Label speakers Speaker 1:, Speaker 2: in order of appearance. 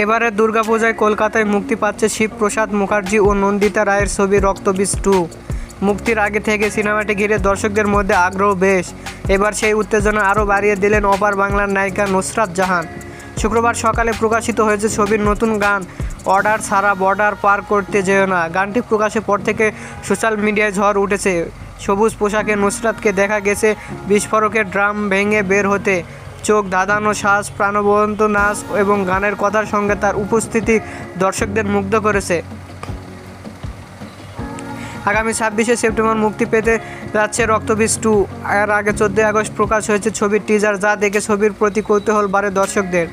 Speaker 1: এবারে দুর্গাপূজায় কলকাতায় মুক্তি পাচ্ছে শিবপ্রসাদ মুখার্জি ও নন্দিতা রায়ের ছবি রক্তবীজ টু। মুক্তির আগে থেকে সিনেমাটি ঘিরে দর্শকদের মধ্যে আগ্রহ বেশ। এবার সেই উত্তেজনা আরও বাড়িয়ে দিলেন অপার বাংলার নায়িকা নুসরাত জাহান। শুক্রবার সকালে প্রকাশিত হয়েছে ছবির নতুন গান, অর্ডার সারা বর্ডার পার করতে যেও না। গানটি প্রকাশের পর থেকে সোশ্যাল মিডিয়ায় ঝড় উঠেছে। সবুজ পোশাকে নুসরাতকে দেখা গেছে বিস্ফোরকের ড্রাম ভেঙে বের হতে। চোখ দাদানো শ্বাস প্রাণবন্ত, নাচ এবং গানের কথার সঙ্গে তার উপস্থিতি দর্শকদের মুগ্ধ করেছে। আগামী ছাব্বিশে সেপ্টেম্বর মুক্তি পেতে যাচ্ছে রক্তবীজ টু। এর আগে চোদ্দোই আগস্ট প্রকাশ হয়েছে ছবির টিজার যা দেখে ছবির প্রতি কৌতূহল বাড়ে দর্শকদের।